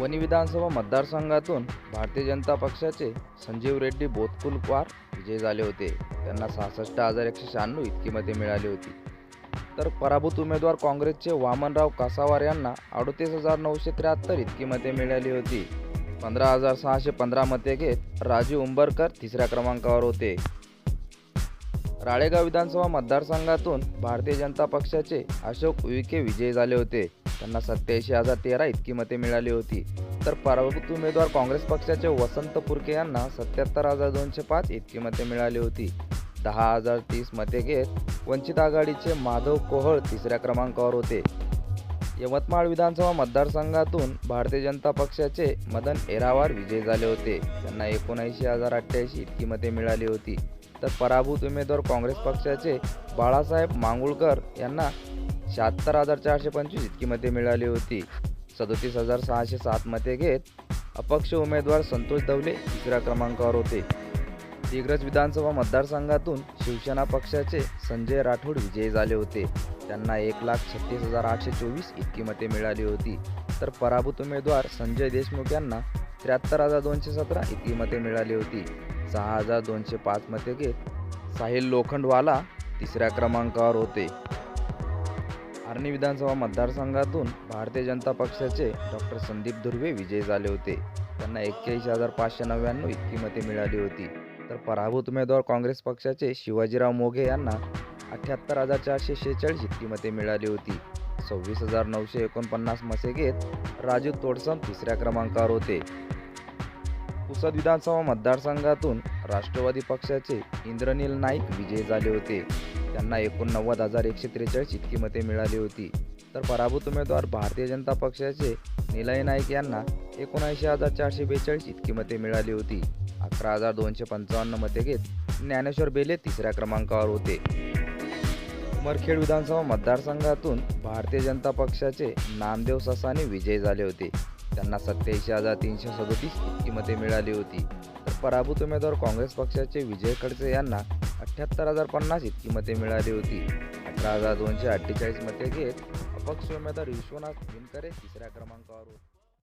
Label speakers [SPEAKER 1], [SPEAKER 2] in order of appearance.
[SPEAKER 1] वणी विधानसभा मतदारसंघातून भारतीय जनता पक्षाचे संजीव रेड्डी बोतकुलवार विजयी झाले होते. त्यांना सहासष्ट हजार एकशे शहाण्णव इतकी मते मिळाली होती. तर पराभूत उमेदवार काँग्रेसचे वामनराव कासावार यांना अडतीस हजार नऊशे त्र्याहत्तर इतकी मते मिळाली होती. पंधरा हजार सहाशे पंधरा मते घेत राजू उंबरकर तिसऱ्या क्रमांकावर होते. राळेगाव विधानसभा मतदारसंघातून भारतीय जनता पक्षाचे अशोक उईके विजयी झाले होते. त्यांना सत्याऐंशी हजार तेरा इतकी मते मिळाली होती. तर पराभूत उमेदवार काँग्रेस पक्षाचे वसंत पुरके यांना सत्याहत्तर हजार दोनशे पाच इतकी मते मिळाली होती. दहा हजार तीस मते घेत वंचित आघाडीचे माधव कोहळ तिसऱ्या क्रमांकावर होते. यवतमाळ विधानसभा मतदारसंघातून भारतीय जनता पक्षाचे मदन एरावार विजयी झाले होते. त्यांना एकोणऐंशी हजार अठ्ठ्याऐंशी इतकी मते मिळाली होती. तर पराभूत उमेदवार काँग्रेस पक्षाचे बाळासाहेब मांगुळकर यांना शहात्तर हजार चारशे पंचवीस इतकी मते मिळाली होती. सदोतीस हजार सहाशे सात मते घेत अपक्ष उमेदवार संतोष दवले तिसऱ्या क्रमांकावर होते. दिग्रज विधानसभा मतदारसंघातून शिवसेना पक्षाचे संजय राठोड विजयी झाले होते. त्यांना एक लाख छत्तीस हजार आठशे चोवीस इतकी मते मिळाली होती. तर पराभूत उमेदवार संजय देशमुख यांना त्र्याहत्तर हजार दोनशे सतरा इतकी मते मिळाली होती. सहा हजार दोनशे पाच मते घेत साहिल लोखंडवाला तिसऱ्या क्रमांकावर होते. आर्णी विधानसभा मतदारसंघातून भारतीय जनता पक्षाचे डॉक्टर संदीप धुर्वे विजयी झाले होते. त्यांना एक्क्याऐंशी हजार पाचशे नव्याण्णव इतकी मते मिळाली होती. तर पराभूत उमेदवार काँग्रेस पक्षाचे शिवाजीराव मोघे यांना अठ्ठ्याहत्तर हजार चारशे शेहेचाळीस इतकी मते मिळाली होती. सव्वीस हजार नऊशे एकोणपन्नास मते घेत राजू तोडसम तिसऱ्या क्रमांकावर होते. पुसद विधानसभा मतदारसंघातून राष्ट्रवादी पक्षाचे इंद्रनील नाईक विजयी झाले होते. त्यांना एकोणनव्वद हजार एकशे त्रेचाळीस इतकी मते मिळाली होती. तर पराभूत उमेदवार भारतीय जनता पक्षाचे निलय नाईक यांना एकोणऐंशी हजार चारशे बेचाळीस इतकी मते मिळाली होती. अकरा हजार दोनशे पंचावन्न मते घेत ज्ञानेश्वर बेले तिसऱ्या क्रमांकावर होते. उमरखेड विधानसभा मतदारसंघातून भारतीय जनता पक्षाचे नामदेव ससाने विजयी झाले होते. त्यांना सत्याऐंशी हजार तीनशे सदोतीस इतकी मते मिळाली होती. तर पराभूत उमेदवार काँग्रेस पक्षाचे विजय खडसे यांना अठ्ठ्याहत्तर हजार पन्नास इतकी मते मिळाली होती. अठरा हजार दोनशे अठ्ठेचाळीस मते घेत अपक्ष उमेदवार विश्वनाथ विनकरे तिसऱ्या क्रमांकावर होते.